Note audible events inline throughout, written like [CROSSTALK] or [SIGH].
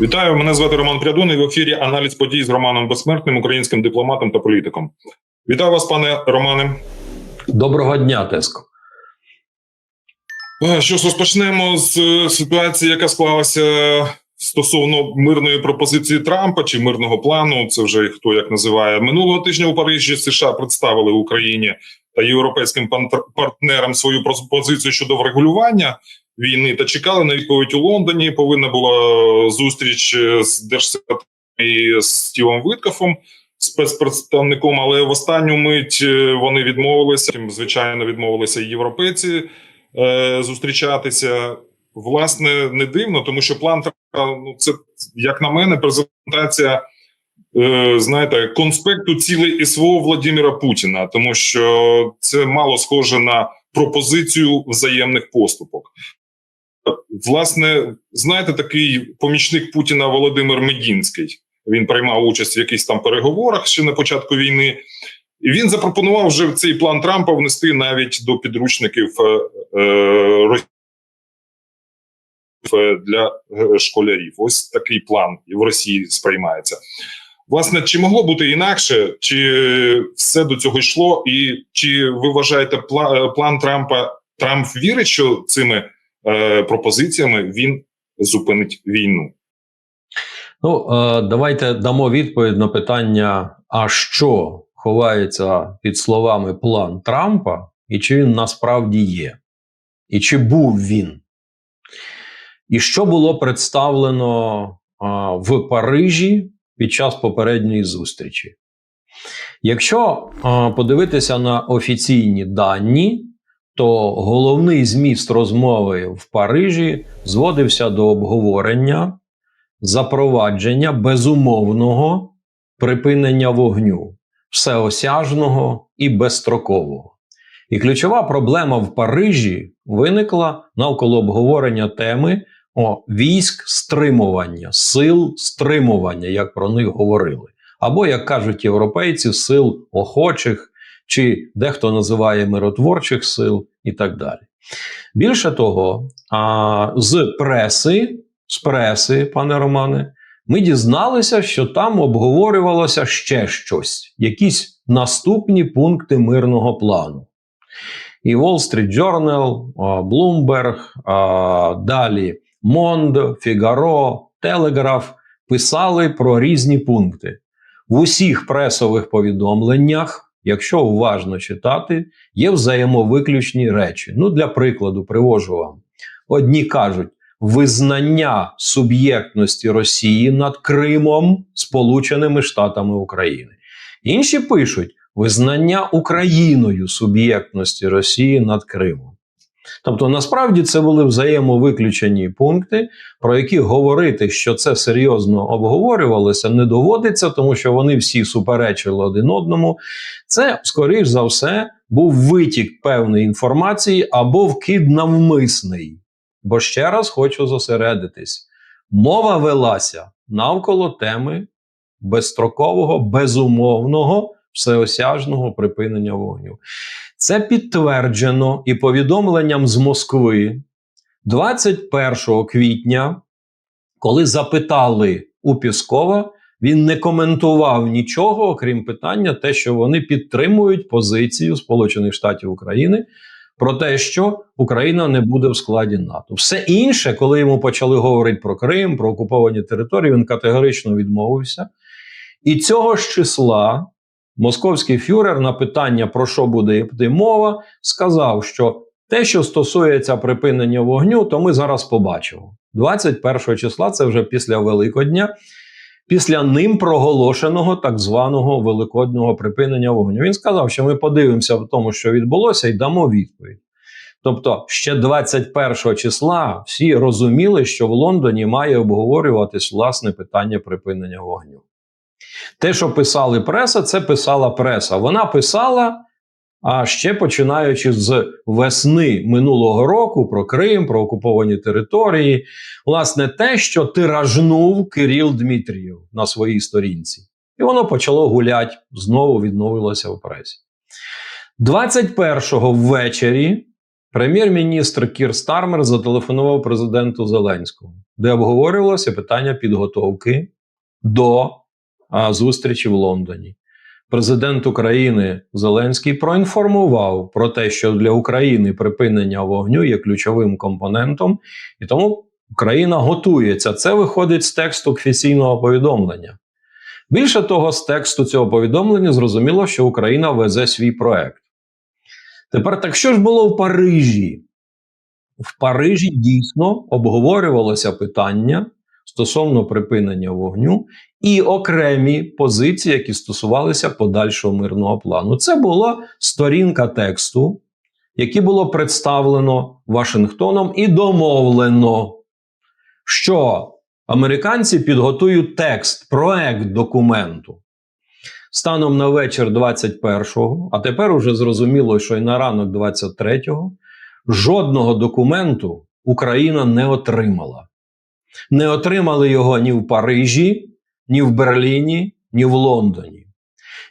Вітаю, мене звати Роман Прядун і в ефірі аналіз подій з Романом Безсмертним, українським дипломатом та політиком. Вітаю вас, пане Романе. Доброго дня, Теско. Е, Що ж, розпочнемо з е, ситуації, яка склалася стосовно мирної пропозиції Трампа чи мирного плану. Це вже хто як називає минулого тижня у Парижі. США представили Україні та європейським партнерам свою пропозицію щодо врегулювання війни та чекали на відповідь у Лондоні. Повинна була зустріч е, з держсекретарем і Стівом Виткафом. Спецпредставником, але в останню мить е, вони відмовилися. Звичайно, відмовилися і європейці е, зустрічатися. Власне, не дивно, тому що план Трампа, ну це як на мене, презентація. е, Знаєте, конспекту цілей СВО Владимира Путіна, тому що це мало схоже на пропозицію взаємних поступок. Власне, знаєте, такий помічник Путіна Володимир Медінський. Він приймав участь в якихось там переговорах ще на початку війни, і він запропонував вже цей план Трампа внести навіть до підручників е, е, е, для е, школярів. Ось такий план в Росії сприймається. Власне, чи могло бути інакше, чи все до цього йшло, і чи ви вважаєте план Трампа? Трамп вірить, що цими е, пропозиціями він зупинить війну? Ну, е, давайте дамо відповідь на питання: а що ховається під словами план Трампа, і чи він насправді є? І чи був він? І що було представлено в Парижі під час попередньої зустрічі? Якщо подивитися на офіційні дані, то головний зміст розмови в Парижі зводився до обговорення запровадження безумовного припинення вогню, всеосяжного і безстрокового. І ключова проблема в Парижі виникла навколо обговорення теми о, військ стримування, сил стримування, як про них говорили. Або, як кажуть європейці, сил охочих, чи дехто називає миротворчих сил і так далі. Більше того, а, з преси, з преси, пане Романе, ми дізналися, що там обговорювалося ще щось, якісь наступні пункти мирного плану. І Wall Street Journal, Bloomberg, далі Mondo, Figaro, Telegraph писали про різні пункти. В усіх пресових повідомленнях, якщо уважно читати, є взаємовиключні речі. Ну, для прикладу, привожу вам. Одні кажуть, визнання суб'єктності Росії над Кримом Сполученими Штатами України. Інші пишуть визнання Україною суб'єктності Росії над Кримом. Тобто, насправді це були взаємовиключені пункти, про які говорити, що це серйозно обговорювалося, не доводиться, тому що вони всі суперечили один одному. Це, скоріш за все, був витік певної інформації або вкид навмисний. Бо ще раз хочу зосередитись: мова велася навколо теми безстрокового, безумовного, всеосяжного припинення вогню. Це підтверджено і повідомленням з Москви 21 квітня, коли запитали у Піскова, він не коментував нічого, окрім питання, те, що вони підтримують позицію Сполучених Штатів України про те, що Україна не буде в складі НАТО. Все інше, коли йому почали говорити про Крим, про окуповані території, він категорично відмовився. І цього ж числа московський фюрер на питання, про що буде йти мова, сказав, що те, що стосується припинення вогню, то ми зараз побачимо. 21 числа, це вже після Великодня, після ним проголошеного так званого великодного припинення вогню. Він сказав, що ми подивимося в тому, що відбулося, і дамо відповідь. Тобто, ще 21 числа всі розуміли, що в Лондоні має обговорюватись власне питання припинення вогню. Те, що писали преса, це писала преса. Вона писала, а ще починаючи з весни минулого року про Крим, про окуповані території, власне, те, що тиражнув Кирил Дмитрієв на своїй сторінці. І воно почало гуляти, знову відновилося в пресі. 21-го ввечері прем'єр-міністр Кір Стармер зателефонував президенту Зеленському де обговорювалося питання підготовки до а, зустрічі в Лондоні. Президент України Зеленський проінформував про те, що для України припинення вогню є ключовим компонентом, і тому Україна готується. Це виходить з тексту офіційного повідомлення. Більше того, з тексту цього повідомлення зрозуміло, що Україна везе свій проект. Тепер так що ж було в Парижі? В Парижі дійсно обговорювалося питання стосовно припинення вогню і окремі позиції, які стосувалися подальшого мирного плану. Це була сторінка тексту, який було представлено Вашингтоном і домовлено, що американці підготують текст, проект документу. Станом на вечір 21-го, а тепер уже зрозуміло, що і на ранок 23-го, жодного документу Україна не отримала. Не отримали його ні в Парижі, ні в Берліні, ні в Лондоні.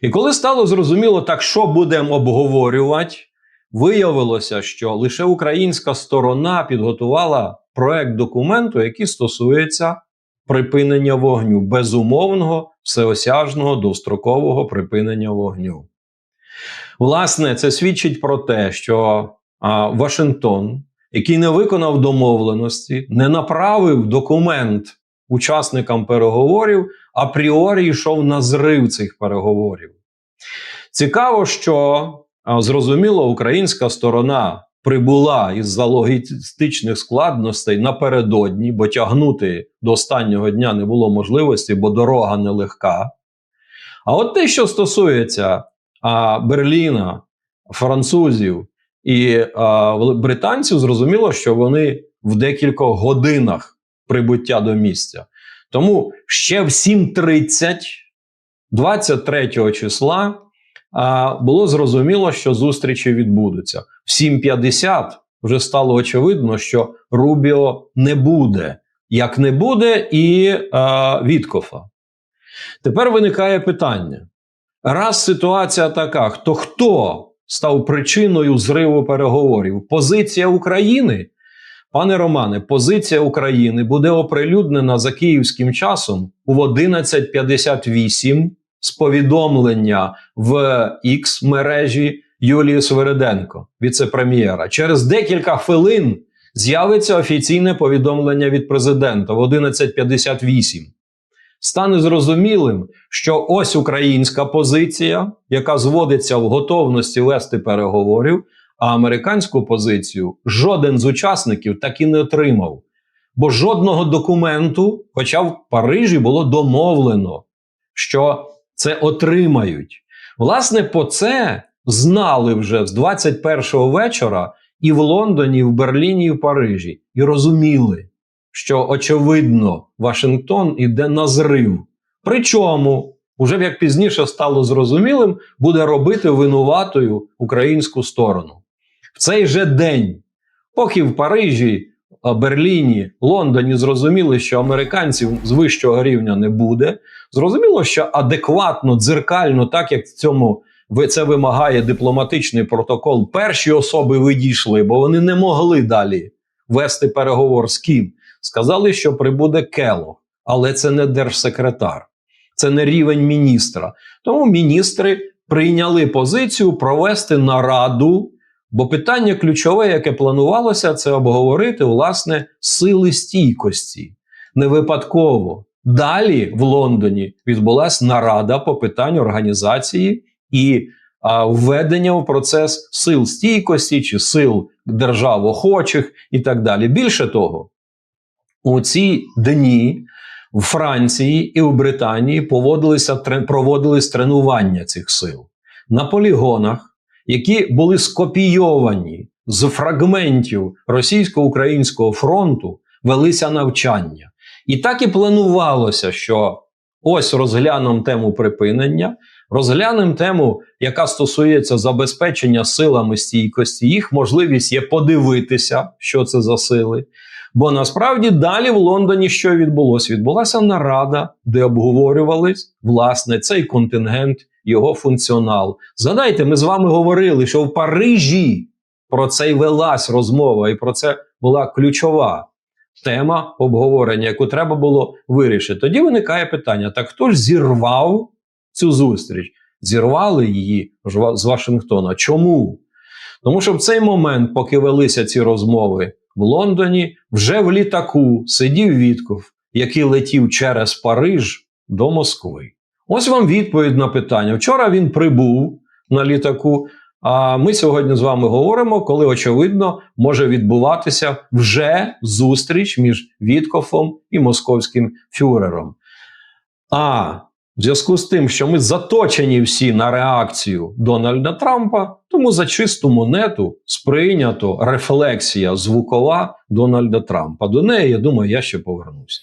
І коли стало зрозуміло, так що будемо обговорювати, виявилося, що лише українська сторона підготувала проект документу, який стосується припинення вогню, безумовного, всеосяжного, довстрокового припинення вогню. Власне, це свідчить про те, що а, Вашингтон, який не виконав домовленості, не направив документ учасникам переговорів, апріорі йшов на зрив цих переговорів. Цікаво, що зрозуміло, українська сторона прибула із-за логістичних складностей напередодні, бо тягнути до останнього дня не було можливості, бо дорога нелегка. А от те, що стосується а, Берліна, французів і а, британців, зрозуміло, що вони в декількох годинах прибуття до місця. Тому ще в 7.30, 23 числа, а, було зрозуміло, що зустрічі відбудуться. В 7.50 вже стало очевидно, що Рубіо не буде, як не буде і а, Віткофа. Тепер виникає питання: раз ситуація така, то хто став причиною зриву переговорів? Позиція України? Пане Романе, позиція України буде оприлюднена за київським часом у 11.58 з повідомлення в X мережі Юлії Свириденко, віце-прем'єра. Через декілька хвилин з'явиться офіційне повідомлення від президента в 11.58. Стане зрозумілим, що ось українська позиція, яка зводиться в готовності вести переговорів, а американську позицію жоден з учасників так і не отримав. Бо жодного документу, хоча в Парижі було домовлено, що це отримають. Власне, по це знали вже з 21-го вечора і в Лондоні, і в Берліні, і в Парижі, і розуміли, що очевидно Вашингтон іде на зрив. Причому, уже як пізніше стало зрозумілим, буде робити винуватою українську сторону. В цей же день, поки в Парижі, Берліні, Лондоні зрозуміли, що американців з вищого рівня не буде. Зрозуміло, що адекватно, дзеркально, так як в цьому це вимагає дипломатичний протокол, перші особи відійшли, бо вони не могли далі вести переговор з ким. Сказали, що прибуде Келог, але це не держсекретар, це не рівень міністра. Тому міністри прийняли позицію провести нараду. Бо питання ключове, яке планувалося, це обговорити власне сили стійкості. Не випадково. Далі в Лондоні відбулася нарада по питанню організації і а, введення в процес сил стійкості чи сил держав охочих і так далі. Більше того, у ці дні в Франції і в Британії поводилися проводились тренування цих сил на полігонах які були скопійовані з фрагментів російсько-українського фронту, велися навчання. І так і планувалося, що ось розглянемо тему припинення, розглянемо тему, яка стосується забезпечення силами стійкості, їх можливість є подивитися, що це за сили. Бо насправді далі в Лондоні що відбулося? Відбулася нарада, де обговорювались власне цей контингент, його функціонал. Згадайте, ми з вами говорили, що в Парижі про це й велась розмова, і про це була ключова тема обговорення, яку треба було вирішити. Тоді виникає питання: так хто ж зірвав цю зустріч? Зірвали її з Вашингтона. Чому? Тому що в цей момент, поки велися ці розмови в Лондоні, вже в літаку сидів Вітков, який летів через Париж до Москви. Ось вам відповідь на питання. Вчора він прибув на літаку. А ми сьогодні з вами говоримо, коли очевидно може відбуватися вже зустріч між Віткофом і московським фюрером. А в зв'язку з тим, що ми заточені всі на реакцію Дональда Трампа, тому за чисту монету сприйнято рефлексія звукова Дональда Трампа. До неї, я думаю, я ще повернуся.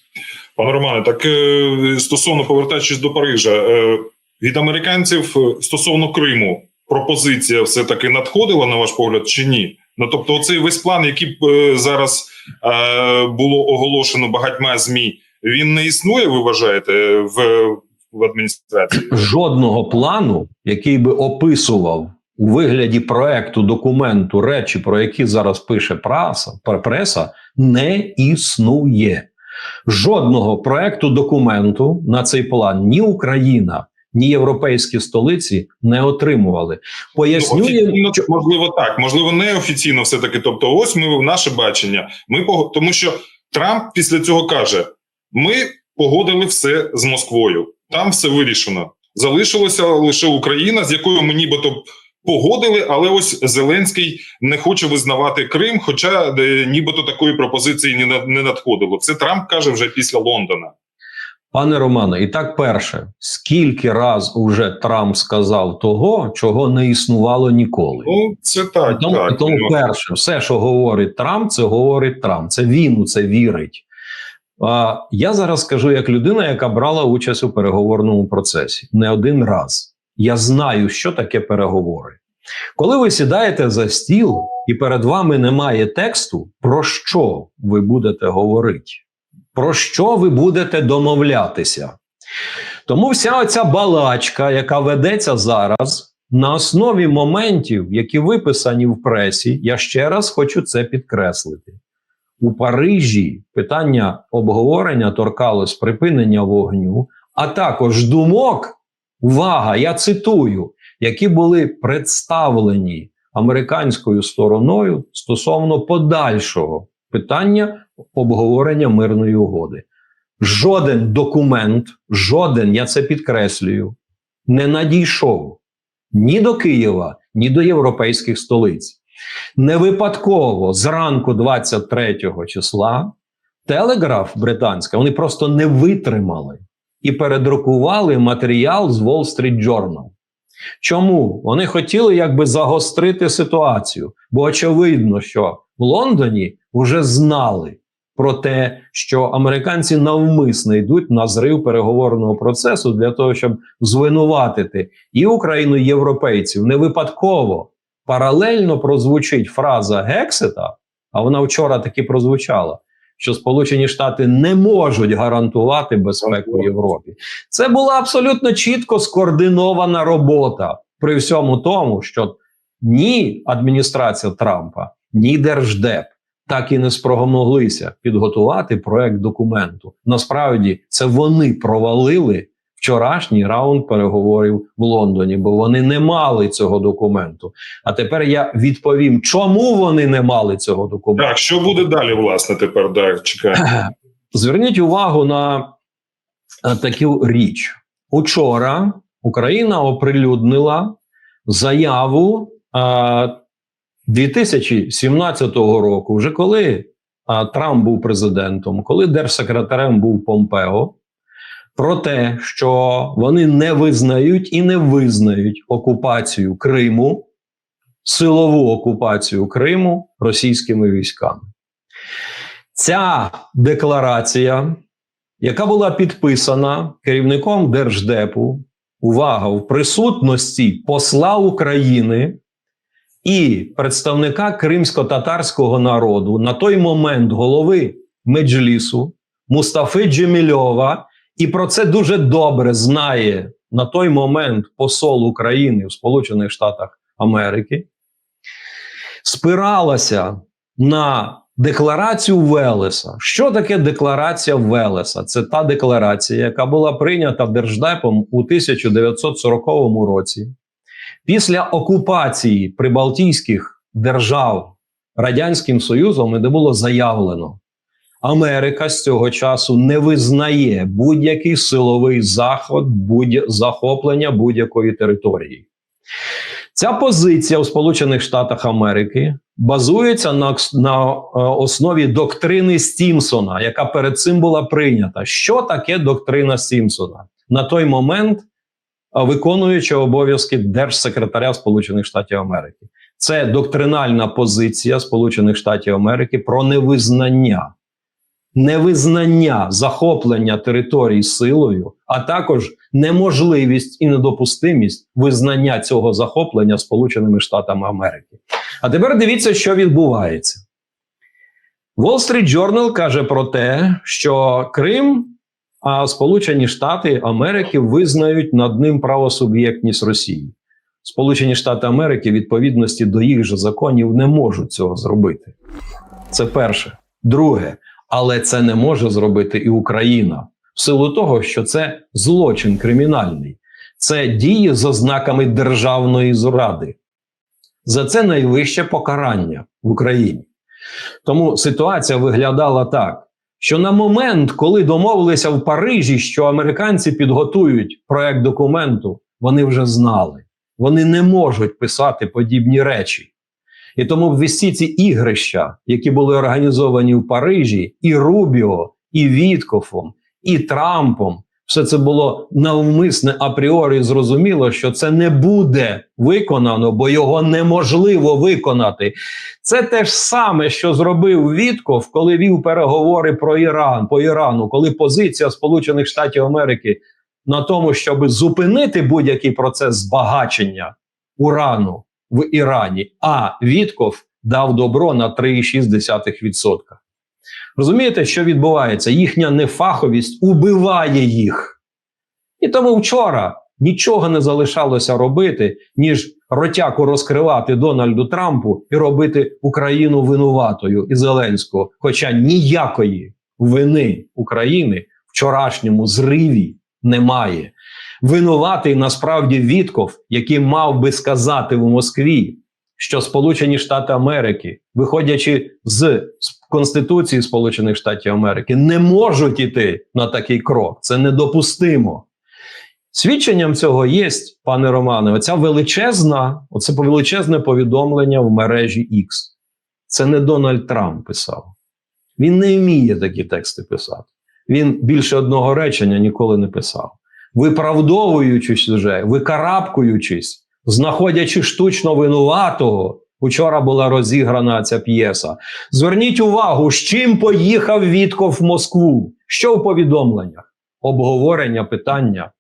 Пане Романе, так е, стосовно повертаючись до Парижа, е, від американців е, стосовно Криму пропозиція все таки надходила на ваш погляд чи ні? Ну тобто, оцей весь план, який зараз було оголошено багатьма змі, він не існує. Ви вважаєте в, в адміністрації? Жодного плану, який би описував у вигляді проекту документу речі, про які зараз пише праса, пр- преса, не існує. Жодного проекту документу на цей план ні Україна, ні європейські столиці не отримували. Поясню Ну, офіційно, можливо, так, можливо, не офіційно, все таки. Тобто, ось ми наше бачення. Ми тому, що Трамп після цього каже: ми погодили все з Москвою. Там все вирішено. Залишилася лише Україна, з якою ми нібито погодили, але ось Зеленський не хоче визнавати Крим, хоча е, нібито такої пропозиції не, надходило. Це Трамп каже вже після Лондона. Пане Романе, і так перше, скільки раз уже Трамп сказав того, чого не існувало ніколи. Ну, це так. тому, так. тому перше, все, що говорить Трамп, це говорить Трамп. Це він у це вірить. Я зараз скажу як людина, яка брала участь у переговорному процесі не один раз. Я знаю, що таке переговори. Коли ви сідаєте за стіл і перед вами немає тексту, про що ви будете говорити? Про що ви будете домовлятися? Тому вся оця балачка, яка ведеться зараз, на основі моментів, які виписані в пресі, я ще раз хочу це підкреслити. У Парижі питання обговорення торкалось припинення вогню, а також думок, увага, я цитую, які були представлені американською стороною стосовно подальшого питання обговорення мирної угоди. Жоден документ, жоден, я це підкреслюю, не надійшов ні до Києва, ні до європейських столиць. Не випадково зранку 23 числа Телеграф британська вони просто не витримали і передрукували матеріал з Wall Street Journal. Чому? Вони хотіли якби загострити ситуацію, бо очевидно, що в Лондоні вже знали про те, що американці навмисно йдуть на зрив переговорного процесу для того, щоб звинуватити і Україну, і європейців. Не випадково паралельно прозвучить фраза Гексита, а вона вчора таки прозвучала. Що Сполучені Штати не можуть гарантувати безпеку Європі. Це була абсолютно чітко скоординована робота при всьому тому, що ні адміністрація Трампа, ні Держдеп так і не спромоглися підготувати проект документу. Насправді це вони провалили вчорашній раунд переговорів в Лондоні, бо вони не мали цього документу. А тепер я відповім, чому вони не мали цього документу. Так, що буде далі, власне, тепер? Да, чекаємо. [CLEARS THROAT] Зверніть увагу на е, таку річ. Учора Україна оприлюднила заяву е, 2017 року, вже коли е, Трамп був президентом, коли держсекретарем був Помпео, про те, що вони не визнають і не визнають окупацію Криму, силову окупацію Криму російськими військами. Ця декларація, яка була підписана керівником Держдепу, увага, в присутності посла України і представника кримсько-татарського народу, на той момент голови Меджлісу Мустафи Джемільова, і про це дуже добре знає на той момент посол України в Сполучених Штатах Америки, спиралася на декларацію Велеса. Що таке декларація Велеса? Це та декларація, яка була прийнята Держдепом у 1940 році після окупації прибалтійських держав Радянським Союзом, де було заявлено, Америка з цього часу не визнає будь-який силовий заход, будь захоплення будь-якої території. Ця позиція у Сполучених Штатах Америки базується на, на е, основі доктрини Стімсона, яка перед цим була прийнята. Що таке доктрина Стімсона? На той момент е, виконуючи обов'язки держсекретаря Сполучених Штатів Америки. Це доктринальна позиція Сполучених Штатів Америки про невизнання, невизнання захоплення територій силою, а також неможливість і недопустимість визнання цього захоплення Сполученими Штатами Америки. А тепер дивіться, що відбувається. Wall Street Journal каже про те, що Крим, а Сполучені Штати Америки визнають над ним правосуб'єктність Росії. Сполучені Штати Америки, відповідності до їх же законів, не можуть цього зробити. Це перше. Друге, але це не може зробити і Україна в силу того, що це злочин кримінальний, це дії з ознаками державної зради. За це найвище покарання в Україні. Тому ситуація виглядала так, що на момент, коли домовилися в Парижі, що американці підготують проект документу, вони вже знали, вони не можуть писати подібні речі. І тому всі ці ігрища, які були організовані в Парижі, і Рубіо, і Віткофом, і Трампом, все це було навмисне апріорі зрозуміло, що це не буде виконано, бо його неможливо виконати. Це те ж саме, що зробив Вітков, коли вів переговори про Іран по Ірану, коли позиція Сполучених Штатів Америки на тому, щоб зупинити будь-який процес збагачення урану в Ірані, а Вітков дав добро на 3,6%. Розумієте, що відбувається? Їхня нефаховість убиває їх. І тому вчора нічого не залишалося робити, ніж ротяку розкривати Дональду Трампу і робити Україну винуватою і Зеленського. Хоча ніякої вини України вчорашньому зриві немає. Винуватий насправді Вітков, який мав би сказати в Москві, що Сполучені Штати Америки, виходячи з Конституції Сполучених Штатів Америки, не можуть іти на такий крок. Це недопустимо. Свідченням цього є, пане Романе, оця величезна, оце величезне повідомлення в мережі X. Це не Дональд Трамп писав. Він не вміє такі тексти писати. Він більше одного речення ніколи не писав. Виправдовуючись вже, викарабкуючись, знаходячи штучно винуватого, учора була розіграна ця п'єса. Зверніть увагу, з чим поїхав Вітков в Москву. Що в повідомленнях? Обговорення питання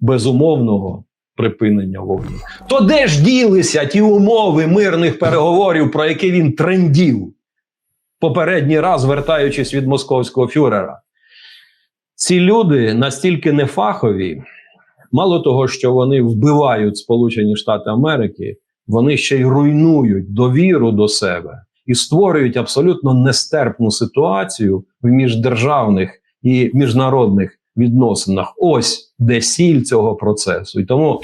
безумовного припинення вогню. То де ж ділися ті умови мирних переговорів, про які він трендів попередній раз, вертаючись від московського фюрера? Ці люди настільки нефахові, мало того, що вони вбивають Сполучені Штати Америки, вони ще й руйнують довіру до себе і створюють абсолютно нестерпну ситуацію в міждержавних і міжнародних відносинах. Ось де сіль цього процесу. І тому